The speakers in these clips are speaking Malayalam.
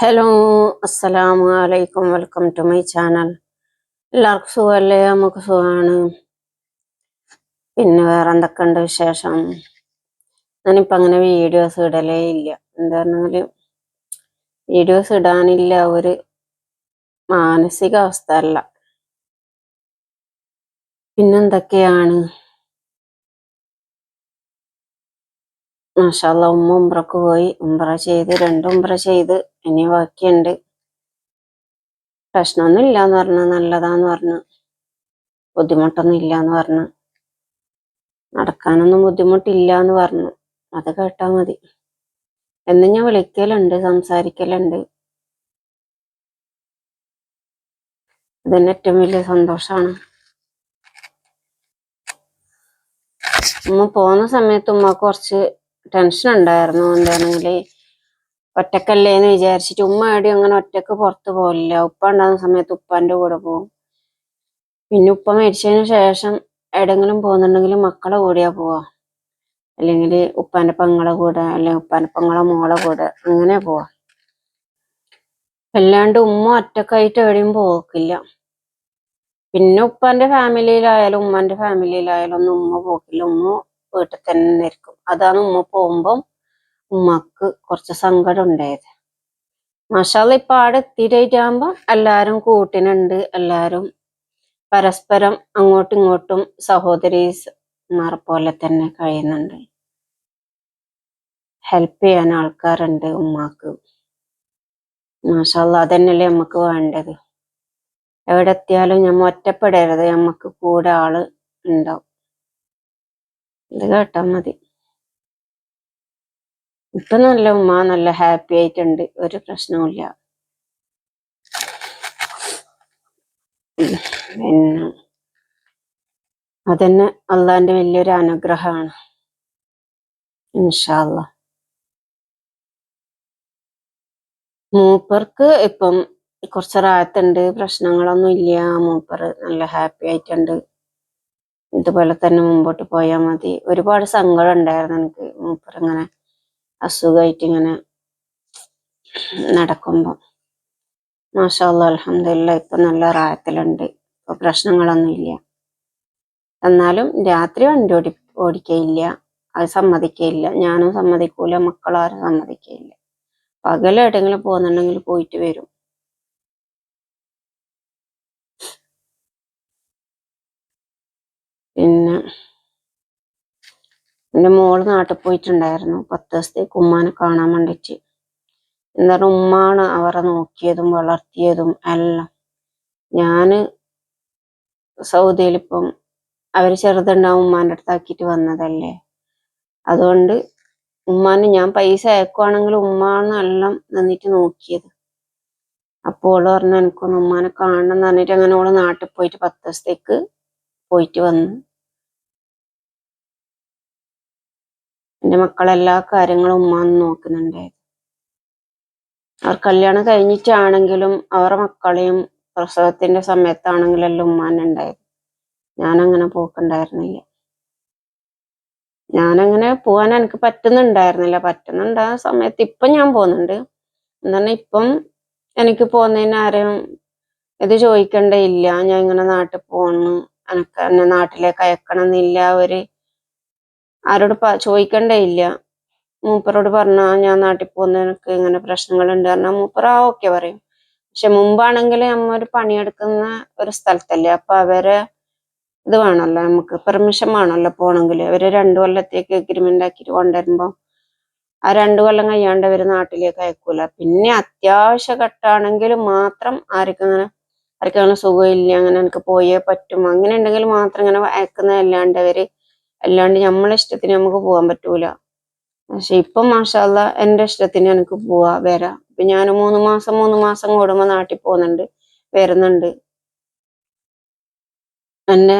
ഹലോ അസ്സലാമു അലൈക്കും. Welcome to my channel. എല്ലാവർക്കും സുഖമല്ലേ? നമുക്ക് സുഖമാണ്. പിന്നെ വേറെ എന്തൊക്കെയുണ്ട് വിശേഷം? ഞാനിപ്പോൾ അങ്ങനെ വീഡിയോസ് ഇടലേ ഇല്ല. എന്താണെങ്കിലും വീഡിയോസ് ഇടാനില്ല. ഒരു മാനസികാവസ്ഥ അല്ല. പിന്നെന്തൊക്കെയാണ്? മാഷാല്ല ഉമ്മ ഉംറക്ക് പോയി. ഉംറ ചെയ്ത് രണ്ട് ഉംറ ചെയ്ത്. ഇനി ബാക്കിയുണ്ട്. പ്രശ്നമൊന്നും ഇല്ലാന്ന് പറഞ്ഞു നല്ലതാന്ന് പറഞ്ഞു. ബുദ്ധിമുട്ടൊന്നും ഇല്ലാന്ന് പറഞ്ഞു. നടക്കാനൊന്നും ബുദ്ധിമുട്ടില്ല എന്ന് പറഞ്ഞു. അത് കേട്ടാ മതി. എന്ന് ഞാൻ വിളിക്കലുണ്ട് സംസാരിക്കലുണ്ട്. ഇതന്നെ ഏറ്റവും വലിയ സന്തോഷമാണ് ഉമ്മ പോകുന്ന സമയത്ത് ഉമ്മ കുറച്ച് ടെൻഷൻ ഉണ്ടായിരുന്നു എന്താണെങ്കിൽ ഒറ്റക്കല്ലേന്ന് വിചാരിച്ചിട്ട് ഉമ്മ എവിടെയും അങ്ങനെ ഒറ്റയ്ക്ക് പുറത്ത് പോകില്ല ഉപ്പ ഉണ്ടാകുന്ന സമയത്ത് ഉപ്പാന്റെ കൂടെ പോകും. പിന്നെ ഉപ്പ മരിച്ചതിന് ശേഷം എവിടെങ്കിലും പോകുന്നുണ്ടെങ്കിൽ മക്കളെ കൂടെയാ പോവാ അല്ലെങ്കിൽ ഉപ്പാന്റെ പെങ്ങളെ കൂടെ അല്ലെങ്കിൽ ഉപ്പാന്റെ പെങ്ങളെ മോളെ കൂടെ അങ്ങനെ പോവാ അല്ലാണ്ട് ഉമ്മ ഒറ്റക്കായിട്ട് എവിടെയും പോക്കില്ല. പിന്നെ ഉപ്പാന്റെ ഫാമിലിയിലായാലും ഉമ്മാന്റെ ഫാമിലിയിലായാലും ഒന്നും ഉമ്മ പോക്കില്ല. ഉമ്മ വീട്ടിൽ തന്നെ ഇരിക്കും. അതാണ് ഉമ്മ പോകുമ്പം ഉമ്മക്ക് കുറച്ച് സങ്കടം ഉണ്ടായത്. മഷാല ഇപ്പൊ ആടെ എത്തിയിട്ടാകുമ്പോ എല്ലാരും കൂട്ടിനുണ്ട്. എല്ലാരും പരസ്പരം അങ്ങോട്ടും ഇങ്ങോട്ടും സഹോദരീമാർ പോലെ തന്നെ കഴിയുന്നുണ്ട്. ഹെൽപ്പ് ചെയ്യാൻ ആൾക്കാരുണ്ട് ഉമ്മാക്ക്. മാഷാല്ല അതന്നെയല്ലേ നമുക്ക് വേണ്ടത്. എവിടെ എത്തിയാലും ഞമ്മ ഒറ്റപ്പെടരുത്. നമ്മക്ക് കൂടെ ആൾ ഉണ്ടാവും. ഇത് കേട്ടാ മതി. ഇപ്പൊ നല്ല ഉമ്മ നല്ല ഹാപ്പി ആയിട്ടുണ്ട്. ഒരു പ്രശ്നവുമില്ല. പിന്നെ അതന്നെ അള്ളാന്റെ വലിയൊരു അനുഗ്രഹമാണ്. ഇൻഷാല്ല മൂപ്പർക്ക് ഇപ്പം കുറച്ച് റായത്തുണ്ട് പ്രശ്നങ്ങളൊന്നും ഇല്ല മൂപ്പർ നല്ല ഹാപ്പി ആയിട്ടുണ്ട്. ഇതുപോലെ തന്നെ മുമ്പോട്ട് പോയാൽ മതി. ഒരുപാട് സങ്കടം ഉണ്ടായിരുന്നു എനിക്ക് മൂപ്പർ ഇങ്ങനെ അസുഖമായിട്ട് ഇങ്ങനെ നടക്കുമ്പോൾ മാഷാല്ല അലഹമില്ല ഇപ്പൊ നല്ല റായത്തിലുണ്ട് ഇപ്പൊ പ്രശ്നങ്ങളൊന്നും ഇല്ല. എന്നാലും രാത്രി വണ്ടി ഓടി ഓടിക്കയില്ല. അത് സമ്മതിക്കയില്ല. ഞാനും സമ്മതിക്കൂല. മക്കളാരും സമ്മതിക്കയില്ല. പകലെവിടെങ്കിലും പോകുന്നുണ്ടെങ്കിൽ പോയിട്ട് വരും. പിന്നെ എന്റെ മോൾ നാട്ടിൽ പോയിട്ടുണ്ടായിരുന്നു. പത്ത് ദിവസത്തേക്ക് ഉമ്മാനെ കാണാൻ വേണ്ടിയിട്ട്. എന്താണ് ഉമ്മാണ് അവരെ നോക്കിയതും വളർത്തിയതും എല്ലാം. ഞാൻ സൗദിയിൽ ഇപ്പം അവർ ചെറുതുണ്ടാവും ഉമ്മാന്റെ അടുത്താക്കിയിട്ട് വന്നതല്ലേ. അതുകൊണ്ട് ഉമ്മാന് ഞാൻ പൈസ അയക്കുവാണെങ്കിലും ഉമ്മാണ് എല്ലാം നിന്നിട്ട് നോക്കിയത്. അപ്പോൾ ഓൾ പറഞ്ഞു എനിക്കൊന്ന് ഉമ്മാനെ കാണണം എന്ന് പറഞ്ഞിട്ട് അങ്ങനെ ഓൾ നാട്ടിൽ പോയിട്ട് പത്ത് ദിവസത്തേക്ക് പോയിട്ട് വന്ന്. എന്റെ മക്കളെല്ലാ കാര്യങ്ങളും ഉമ്മ നോക്കുന്നുണ്ടായിരുന്നു. അവർ കല്യാണം കഴിഞ്ഞിട്ടാണെങ്കിലും അവരുടെ മക്കളെയും പ്രസവത്തിന്റെ സമയത്താണെങ്കിലും എല്ലാം ഉമ്മാനെ ഉണ്ടായിരുന്നു. ഞാനങ്ങനെ പോക്കുണ്ടായിരുന്നില്ല. ഞാനങ്ങനെ പോകാൻ എനിക്ക് പറ്റുന്നുണ്ടായിരുന്നില്ല. പറ്റുന്നുണ്ടായ സമയത്ത് ഇപ്പം ഞാൻ പോകുന്നുണ്ട്. എന്താണ് ഇപ്പം എനിക്ക് പോകുന്നതിന് ആരെയും ഇത് ചോദിക്കണ്ടേ ഇല്ല. ഞാൻ ഇങ്ങനെ നാട്ടിൽ പോകണം എനിക്ക് എന്നെ നാട്ടിലേക്ക് അയക്കണം എന്നില്ല അവർ ആരോട് ചോദിക്കണ്ടേ ഇല്ല മൂപ്പറോട് പറഞ്ഞാ ഞാൻ നാട്ടിൽ പോകുന്ന എനിക്ക് ഇങ്ങനെ പ്രശ്നങ്ങളുണ്ട്. പറഞ്ഞാൽ മൂപ്പർ ആ ഓക്കെ പറയും. പക്ഷെ മുമ്പാണെങ്കിൽ നമ്മ ഒരു പണിയെടുക്കുന്ന ഒരു സ്ഥലത്തല്ലേ? അപ്പൊ അവരെ ഇത് വേണമല്ലോ നമുക്ക് പെർമിഷൻ വേണമല്ലോ പോണെങ്കിൽ അവർ രണ്ടു കൊല്ലത്തേക്ക് എഗ്രിമെന്റ് ആക്കിയിട്ട് കൊണ്ടുവരുമ്പോ ആ രണ്ടു കൊല്ലം കഴിയാണ്ട് അവർ നാട്ടിലേക്ക് അയക്കൂല. പിന്നെ അത്യാവശ്യ ഘട്ടാണെങ്കിൽ മാത്രം ആർക്കും അങ്ങനെ ആർക്കും അങ്ങനെ സുഖമില്ല അങ്ങനെ എനിക്ക് പോയേ പറ്റും. അങ്ങനെ ഉണ്ടെങ്കിൽ മാത്രം ഇങ്ങനെ അയക്കുന്നതല്ലാണ്ട് അവർ അല്ലാണ്ട് നമ്മളെ ഇഷ്ടത്തിന് നമുക്ക് പോകാൻ പറ്റൂല. പക്ഷെ ഇപ്പം മാഷാല്ല എന്റെ ഇഷ്ടത്തിന് എനിക്ക് പോവാ വരാം. ഇപ്പൊ ഞാൻ മൂന്ന് മാസം മൂന്ന് മാസം കൂടുമ്പോ നാട്ടിൽ പോകുന്നുണ്ട് വരുന്നുണ്ട്. എന്നെ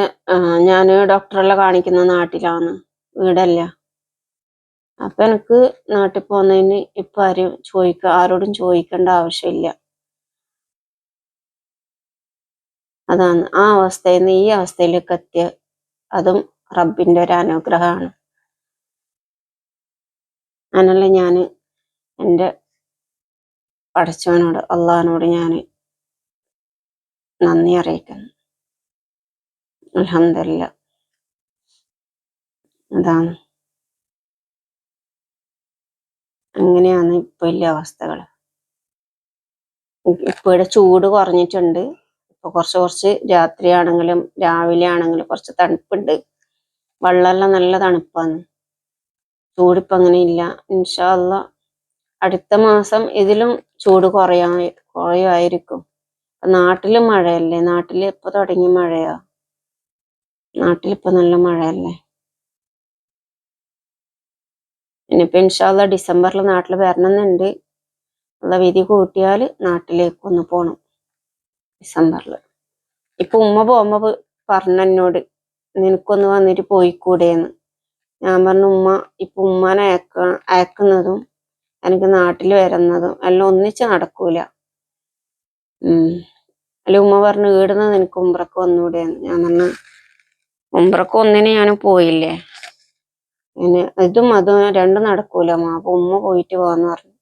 ഞാൻ ഡോക്ടറെല്ലാം കാണിക്കുന്ന നാട്ടിലാണ് വീടല്ല. അപ്പൊ എനിക്ക് നാട്ടിൽ പോകുന്നതിന് ഇപ്പൊ ആരും ചോദിക്ക ആരോടും ചോദിക്കേണ്ട ആവശ്യമില്ല. അതാണ് ആ അവസ്ഥയിൽ നിന്ന് ഈ അവസ്ഥയിലേക്ക് എത്തിയ അതും റബ്ബിന്റെ ഒരു അനുഗ്രഹമാണ്. അങ്ങനല്ല ഞാൻ എന്റെ പഠിച്ചവനോട് അള്ളഹാനോട് ഞാൻ നന്ദി അറിയിക്കുന്നു. അലഹമില്ല അതാണ്. അങ്ങനെയാണ് ഇപ്പൊ ഇല്ല അവസ്ഥകൾ ഇപ്പോഴെ ചൂട് കുറഞ്ഞിട്ടുണ്ട്. ഇപ്പൊ കുറച്ച് കുറച്ച് രാത്രി ആണെങ്കിലും രാവിലെ ആണെങ്കിലും കുറച്ച് തണുപ്പുണ്ട്. വെള്ളമെല്ലാം നല്ല തണുപ്പാണ്. ചൂടിപ്പോ അങ്ങനെ ഇല്ല ഇൻഷാല്ല അടുത്ത മാസം ഇതിലും ചൂട് കുറയാ കുറയുമായിരിക്കും. നാട്ടിൽ മഴയല്ലേ? നാട്ടിൽ ഇപ്പൊ തുടങ്ങി മഴയാ? നാട്ടിലിപ്പോ നല്ല മഴയല്ലേ? ഇനിയിപ്പോ ഇൻഷാല്ല ഡിസംബറിൽ നാട്ടിൽ വരണമെന്നുണ്ട്. ഉള്ള വിധി കൂട്ടിയാൽ നാട്ടിലേക്ക് ഒന്ന് പോണം. ഡിസംബറിൽ ഇപ്പൊ ഉമ്മ പോകുമ്പോ പറഞ്ഞ എന്നോട്. നിനക്കൊന്ന് വന്നിട്ട് പോയിക്കൂടെന്ന്. ഞാൻ പറഞ്ഞു ഉമ്മ ഇപ്പൊ ഉമ്മാനെ അയക്ക അയക്കുന്നതും എനിക്ക് നാട്ടിൽ വരുന്നതും എല്ലാം ഒന്നിച്ച് നടക്കൂല. ഉം. അല്ല ഉമ്മ പറഞ്ഞു ഈടുന്ന നിനക്ക് ഉമ്പ്രക്ക് വന്നൂടെന്ന്. ഞാൻ പറഞ്ഞു ഉമ്പ്രക്ക് ഒന്നിന് ഞാൻ പോയില്ലേ? പിന്നെ ഇതും അതും രണ്ടും നടക്കൂല അപ്പൊ ഉമ്മ പോയിട്ട് പോവാന്ന് പറഞ്ഞു.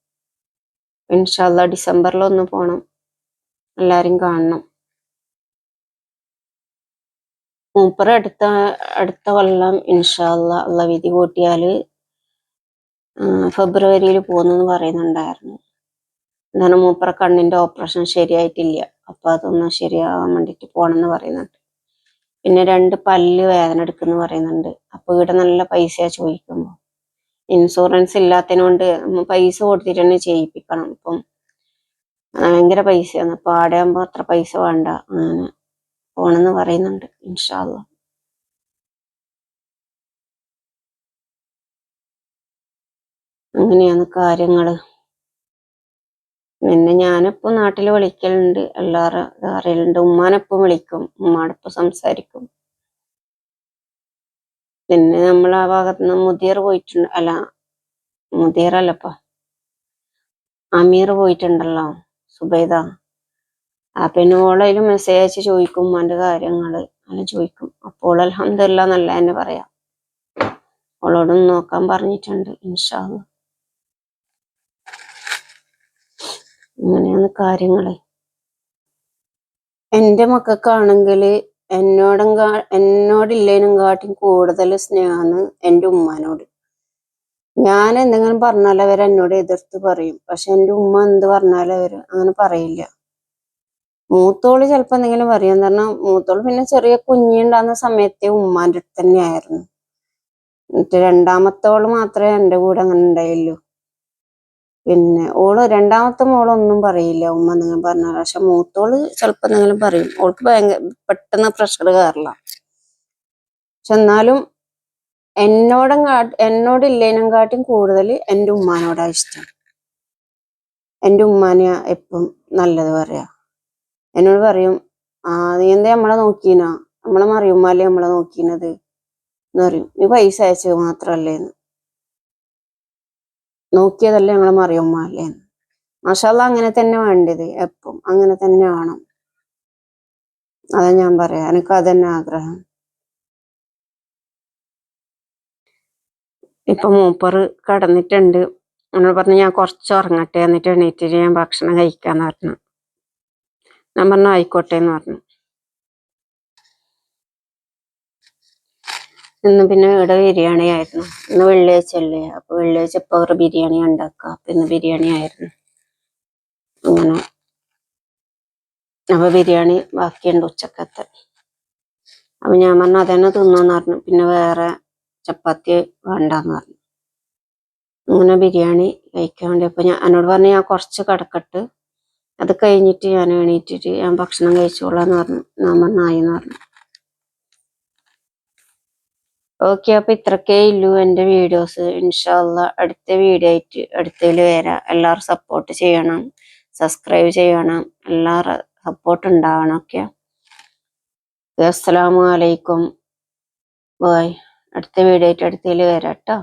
ഇൻഷാല്ല ഡിസംബറിൽ ഒന്ന് പോണം. എല്ലാരും കാണണം. മൂപ്പറ അടുത്ത അടുത്ത കൊല്ലം ഇൻഷാല്ല ഉള്ള വിധി കൂട്ടിയാൽ ഫെബ്രുവരിയിൽ പോകുന്നെന്ന് പറയുന്നുണ്ടായിരുന്നു. എന്താണ് മൂപ്പറ കണ്ണിന്റെ ഓപ്പറേഷൻ ശരിയായിട്ടില്ല. അപ്പൊ അതൊന്ന് ശരിയാവാൻ വേണ്ടിട്ട് പോണെന്ന് പറയുന്നുണ്ട്. പിന്നെ രണ്ട് പല്ല് വേദന എടുക്കുന്നു പറയുന്നുണ്ട്. അപ്പൊ ഇവിടെ നല്ല പൈസ ചോദിക്കുമ്പോ. ഇൻഷുറൻസ് ഇല്ലാത്തതിനോണ്ട് പൈസ കൊടുത്തിട്ട് തന്നെ ചെയ്യിപ്പിക്കണം. ഇപ്പം ഭയങ്കര പൈസയാണ്. അപ്പൊ ആടയാകുമ്പോ അത്ര പൈസ വേണ്ട. അങ്ങനെ പോണെന്ന് പറയുന്നുണ്ട്. ഇൻഷാല്ല അങ്ങനെയാണ് കാര്യങ്ങൾ. പിന്നെ ഞാനിപ്പോ നാട്ടിൽ വിളിക്കലുണ്ട്. എല്ലാവരും അറിയലുണ്ട്. ഉമ്മാനെപ്പം വിളിക്കും. ഉമ്മാടൊപ്പം സംസാരിക്കും. പിന്നെ നമ്മൾ ആ ഭാഗത്ത് നിന്ന് മുതിയർ പോയിട്ടുണ്ട്. അല്ല മുതിയറല്ലപ്പാ. അമീർ പോയിട്ടുണ്ടല്ലോ. സുബൈദ. ആ പിന്നെ മെസ്സേജ് അയച്ച് ചോദിക്കും ഉമ്മാന്റെ കാര്യങ്ങൾ. അങ്ങനെ ചോദിക്കും. അപ്പോൾ അലഹമില്ല നല്ല തന്നെ പറയാം. ഓളോടും നോക്കാൻ പറഞ്ഞിട്ടുണ്ട് ഇൻഷാല്ല അങ്ങനെയാണ് കാര്യങ്ങൾ. എന്റെ മക്കൾക്കാണെങ്കിൽ എന്നോടും എന്നോടില്ലേനും കാട്ടി കൂടുതൽ സ്നേഹമാണ് എന്റെ ഉമ്മാനോട്. ഞാൻ എന്തെങ്കിലും പറഞ്ഞാൽ അവർ എന്നോട് എതിർത്ത് പറയും. പക്ഷെ എന്റെ ഉമ്മ എന്ത് പറഞ്ഞാലും അവർ അങ്ങനെ പറയില്ല. മൂത്തോൾ ചിലപ്പോ എന്തെങ്കിലും പറയും. പറഞ്ഞാൽ മൂത്തോൾ പിന്നെ ചെറിയ കുഞ്ഞുണ്ടാകുന്ന സമയത്തെ ഉമ്മാന്റെ അടുത്ത് തന്നെയായിരുന്നു എന്നിട്ട് രണ്ടാമത്തോൾ മാത്രമേ എന്റെ കൂടെ അങ്ങനെ ഉണ്ടായുള്ളൂ. പിന്നെ ഓൾ രണ്ടാമത്തെ മോളൊന്നും പറയില്ല. ഉമ്മ എന്തെങ്കിലും പറഞ്ഞാൽ പക്ഷെ മൂത്തോൾ ചിലപ്പോ എന്തെങ്കിലും പറയും. ഓൾക്ക് ഭയങ്കര പെട്ടെന്ന് പ്രഷർ കയറില്ല പക്ഷെ എന്നാലും എന്നോടും എന്നോട് കാട്ടും കൂടുതൽ എന്റെ ഉമ്മാനോടാ ഇഷ്ടം. എന്റെ ഉമ്മാനെ എപ്പം നല്ലത് പറയാ. എന്നോട് പറയും ആ നീ എന്താ നമ്മളെ നോക്കീനാ? നമ്മളെ മറിയുമ്മാലേ നമ്മളെ നോക്കീനത്? എന്ന് പറയും. നീ പൈസ അയച്ചത് മാത്രല്ലേന്ന് നോക്കിയതല്ലേ ഞങ്ങളെ മറിയുമ്മാലേന്ന് മാഷാല്ല അങ്ങനെ തന്നെ വേണ്ടത് എപ്പം? അങ്ങനെ തന്നെ വേണം. അതാ ഞാൻ പറയാ. എനിക്ക് അതന്നെ ആഗ്രഹം. ഇപ്പൊ മൂപ്പറ് കടന്നിട്ടുണ്ട്. എന്നോട് പറഞ്ഞു ഞാൻ കുറച്ച് ഉറങ്ങട്ടെ എന്നിട്ട് എണീറ്റിട്ട് ഞാൻ ഭക്ഷണം കഴിക്കാന്ന് പറഞ്ഞു. ഞാൻ പറഞ്ഞു ആയിക്കോട്ടെ എന്ന് പറഞ്ഞു. ഇന്ന് പിന്നെ ഇവിടെ ബിരിയാണി ആയിരുന്നു. ഇന്ന് വെള്ളിയാഴ്ച അല്ലേ? അപ്പൊ വെള്ളിയാഴ്ച ഇപ്പൊ അവർ ബിരിയാണി ഉണ്ടാക്കുക അപ്പൊ ഇന്ന് ബിരിയാണി ആയിരുന്നു. അങ്ങനെ. അപ്പൊ ബിരിയാണി ബാക്കിയുണ്ട് ഉച്ചക്കത്തെ. അപ്പൊ ഞാൻ പറഞ്ഞു അതന്നെ തിന്നു പറഞ്ഞു. പിന്നെ വേറെ ചപ്പാത്തി വേണ്ടെന്ന് പറഞ്ഞു. അങ്ങനെ ബിരിയാണി കഴിക്കാൻ വേണ്ടി അപ്പൊ ഞാൻ എന്നോട് പറഞ്ഞു ഞാൻ കുറച്ച് കിടക്കട്ട്. അത് കഴിഞ്ഞിട്ട് ഞാൻ എണീറ്റിട്ട് ഞാൻ ഭക്ഷണം കഴിച്ചോളാം എന്ന് പറഞ്ഞു. ഞാൻ പറഞ്ഞു എന്ന് പറഞ്ഞു. ഓക്കെ അപ്പൊ ഇത്രക്കേ ഇല്ലു എന്റെ വീഡിയോസ്. ഇൻഷാല്ല അടുത്ത വീഡിയോ ആയിട്ട് അടുത്തതിൽ വരാം. എല്ലാവരും സപ്പോർട്ട് ചെയ്യണം. സബ്സ്ക്രൈബ് ചെയ്യണം. എല്ലാവരും സപ്പോർട്ട് ഉണ്ടാവണം. ഓക്കെ? അസ്സലാമു അലൈക്കും. ബായ് അടുത്ത വീഡിയോ ആയിട്ട് അടുത്തതിൽ വരാം കേട്ടോ